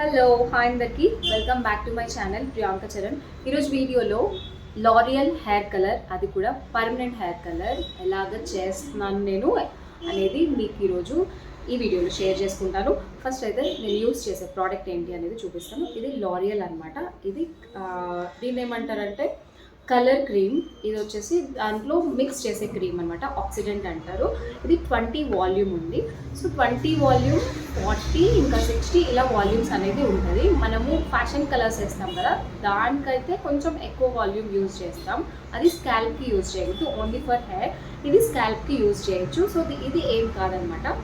Hello hi అందరికి welcome back to my channel Priyanka Charan ఈరోజు వీడియోలో లారియల్ హెయిర్ కలర్ అది కూడా పర్మనెంట్ హెయిర్ కలర్ ఎలాగ చేస్తున్నాను నేను అనేది మీకు ఈరోజు ఈ వీడియోలో షేర్ చేసుకుంటాను. ఫస్ట్ అయితే నేను యూస్ చేసే ప్రోడక్ట్ ఏంటి అనేది చూపిస్తాను. ఇది లారియల్ అనమాట ఇది దీన్ని ఏమంటారంటే కలర్ క్రీమ్ ఇది వచ్చేసి దాంట్లో మిక్స్ చేసే క్రీమ్ అనమాట ఆక్సిడెంట్ అంటారు. ఇది ట్వంటీ వాల్యూమ్ ఉంది. సో ట్వంటీ వాల్యూమ్ ఫార్టీ ఇంకా సిక్స్టీ ఇలా వాల్యూమ్స్ అనేది ఉంటుంది. మనము ఫ్యాషన్ కలర్స్ వేస్తాం కదా దానికైతే కొంచెం ఎక్కువ వాల్యూమ్ యూజ్ చేస్తాం. అది స్కాల్ప్కి యూజ్ చేయకూడదు ఓన్లీ ఫర్ హెయిర్. ఇది స్కాల్ప్కి యూజ్ చేయొచ్చు. సో ఇది- ఇది ఏం కాదనమాట.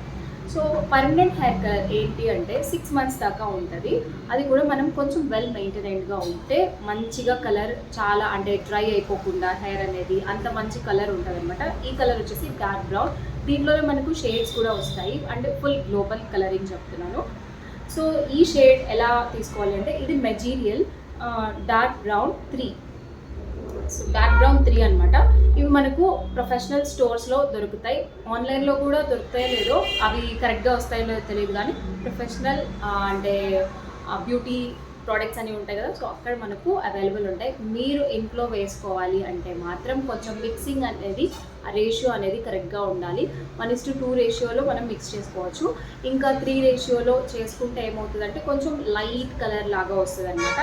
సో పర్మనెంట్ హెయిర్ కలర్ ఏంటి అంటే సిక్స్ మంత్స్ దాకా ఉంటుంది. అది కూడా మనం కొంచెం వెల్ మెయింటెనెంట్గా ఉంటే మంచిగా కలర్ చాలా అంటే డ్రై అయిపోకుండా హెయిర్ అనేది అంత మంచి కలర్ ఉంటుంది అనమాట ఈ కలర్ వచ్చేసి డార్క్ బ్రౌన్ దీంట్లోనే మనకు షేడ్స్ కూడా వస్తాయి. అంటే ఫుల్ గ్లోబల్ కలరింగ్ చెప్తున్నాను. సో ఈ షేడ్ ఎలా తీసుకోవాలి అంటే ఇది material dark brown three so dark three అనమాట ఇవి మనకు ప్రొఫెషనల్ స్టోర్స్లో దొరుకుతాయి. ఆన్లైన్లో కూడా దొరుకుతాయో లేదో అవి కరెక్ట్గా వస్తాయో లేదో తెలియదు కానీ ప్రొఫెషనల్ అంటే బ్యూటీ ప్రోడక్ట్స్ అని ఉంటాయి కదా. సో అక్కడ మనకు అవైలబుల్ ఉంటాయి. మీరు ఇంట్లో వేసుకోవాలి అంటే మాత్రం కొంచెం మిక్సింగ్ అనేది ఆ రేషియో అనేది కరెక్ట్గా ఉండాలి. వన్ ఇస్ టు టూ రేషియోలో మనం మిక్స్ చేసుకోవచ్చు. ఇంకా త్రీ రేషియోలో చేసుకుంటే ఏమవుతుందంటే కొంచెం లైట్ కలర్ లాగా వస్తుంది అనమాట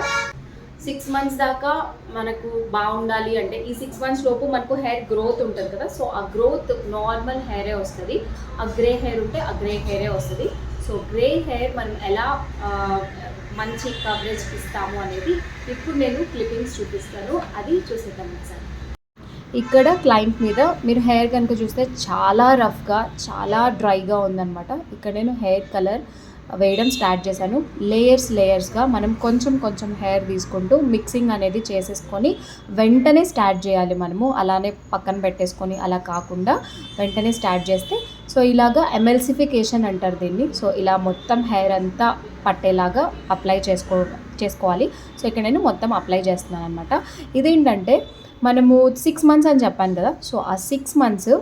సిక్స్ మంత్స్ దాకా మనకు బాగుండాలి అంటే ఈ సిక్స్ మంత్స్ లోపు మనకు హెయిర్ గ్రోత్ ఉంటుంది కదా. సో ఆ గ్రోత్ నార్మల్ హెయిరే వస్తుంది. ఆ గ్రే హెయిర్ ఉంటే ఆ గ్రే హెయిరే వస్తుంది. సో గ్రే హెయిర్ మనం ఎలా మంచి కవరేజ్ ఇస్తాము అనేది ఇప్పుడు నేను క్లిప్పింగ్స్ చూపిస్తాను. అది చూసేద్దాం ఒకసారి. ఇక్కడ క్లయింట్ మీద మీరు హెయిర్ కనుక చూస్తే చాలా రఫ్గా చాలా డ్రైగా ఉందన్నమాట. ఇక్కడ నేను హెయిర్ కలర్ వేయడం స్టార్ట్ చేశాను. లేయర్స్ లేయర్స్గా మనం కొంచెం కొంచెం హెయిర్ తీసుకుంటూ మిక్సింగ్ అనేది చేసేసుకొని వెంటనే స్టార్ట్ చేయాలి మనము. అలానే పక్కన పెట్టేసుకొని అలా కాకుండా వెంటనే స్టార్ట్ చేస్తే సో ఇలాగా ఎమెల్సిఫికేషన్ అంటారు దీన్ని. సో ఇలా మొత్తం హెయిర్ అంతా పట్టేలాగా అప్లై చేసుకో చేసుకోవాలి. సో ఇక్కడ నేను మొత్తం అప్లై చేస్తున్నాను అనమాట ఇదేంటంటే మనము సిక్స్ మంత్స్ అని చెప్పాను కదా. సో ఆ సిక్స్ మంత్స్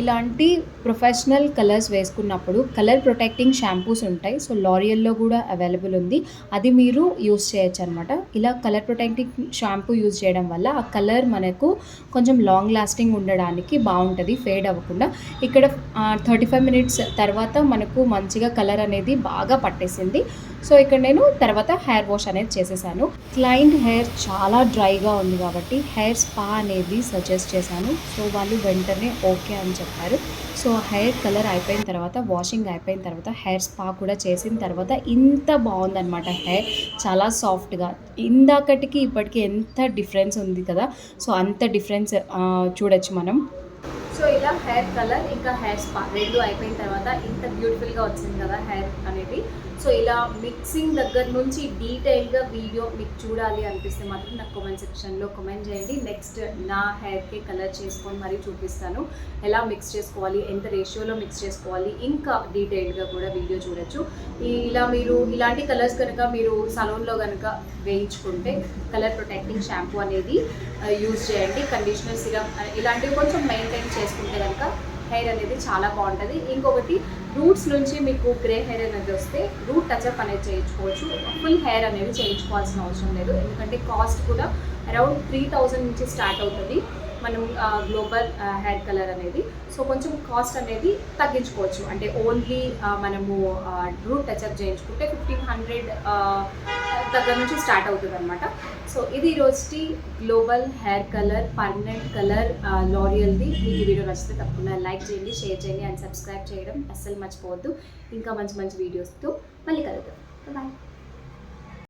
ఇలాంటి ప్రొఫెషనల్ కలర్స్ వేసుకున్నప్పుడు కలర్ ప్రొటెక్టింగ్ షాంపూస్ ఉంటాయి. సో లారియల్లో కూడా అవైలబుల్ ఉంది. అది మీరు యూస్ చేయొచ్చు అనమాట ఇలా కలర్ ప్రొటెక్టింగ్ షాంపూ యూజ్ చేయడం వల్ల ఆ కలర్ మనకు కొంచెం లాంగ్ లాస్టింగ్ ఉండడానికి బాగుంటుంది ఫేడ్ అవ్వకుండా. ఇక్కడ థర్టీ ఫైవ్ మినిట్స్ తర్వాత మనకు మంచిగా కలర్ అనేది బాగా పట్టేసింది. సో ఇక్కడ నేను తర్వాత హెయిర్ వాష్ అనేది చేసేసాను. క్లయింట్ హెయిర్ చాలా డ్రైగా ఉంది కాబట్టి హెయిర్ స్పా అనేది సజెస్ట్ చేశాను. సో వాళ్ళు వెంటనే ఓకే అని చెప్పారు. సో హెయిర్ కలర్ అయిపోయిన తర్వాత వాషింగ్ అయిపోయిన తర్వాత హెయిర్ స్పా కూడా చేసిన తర్వాత ఇంత బాగుందన్నమాట హెయిర్. చాలా సాఫ్ట్గా. ఇందాకటికి ఇప్పటికి ఎంత డిఫరెన్స్ ఉంది కదా? సో అంత డిఫరెన్స్ చూడొచ్చు మనం. సో ఇలా హెయిర్ కలర్ ఇంకా హెయిర్ స్పా రెండు అయిపోయిన తర్వాత ఇంత బ్యూటిఫుల్గా వచ్చింది కదా హెయిర్ అనేది. సో ఇలా మిక్సింగ్ దగ్గర నుంచి డీటెయిల్గా వీడియో మీకు చూడాలి అనిపిస్తే మాత్రం నాకు కామెంట్ సెక్షన్లో కామెంట్ చేయండి. నెక్స్ట్ నా హెయిర్కి కలర్ చేసుకొని మరీ చూపిస్తాను. ఎలా మిక్స్ చేసుకోవాలి ఎంత రేషియోలో మిక్స్ చేసుకోవాలి ఇంకా డీటెయిల్గా కూడా వీడియో చూడొచ్చు. ఇలా మీరు ఇలాంటి కలర్స్ కనుక మీరు సలూన్లో కనుక వేయించుకుంటే కలర్ ప్రొటెక్టింగ్ షాంపూ అనేది uh, యూజ్ చేయండి. కండిషనర్ సిరప్ uh, ఇలాంటివి కొంచెం మెయింటైన్ చేసుకుంటే కనుక హెయిర్ అనేది చాలా బాగుంటుంది. ఇంకొకటి రూట్స్ నుంచి మీకు గ్రే హెయిర్ అనేది వస్తే రూట్ టచ్అప్ అనేది చేయించుకోవచ్చు. ఫుల్ హెయిర్ అనేది చేయించుకోవాల్సిన అవసరం లేదు. ఎందుకంటే కాస్ట్ కూడా అరౌండ్ త్రీ థౌజండ్ నుంచి స్టార్ట్ అవుతుంది మనం గ్లోబల్ హెయిర్ కలర్ అనేది. సో కొంచెం కాస్ట్ అనేది తగ్గించుకోవచ్చు. అంటే ఓన్లీ మనము రూట్ టచ్అప్ చేయించుకుంటే ఫిఫ్టీన్ హండ్రెడ్ దగ్గర నుంచి స్టార్ట్ అవుతుంది అనమాట సో ఇది ఈరోజుకి global hair colour permanent colour లారియల్ది. మీకు ఈ వీడియో నచ్చితే తప్పకుండా లైక్ చేయండి షేర్ చేయండి అండ్ సబ్స్క్రైబ్ చేయడం అస్సలు మర్చిపోవద్దు. ఇంకా మంచి మంచి వీడియోస్తో మళ్ళీ కలుగుతాం బాయ్.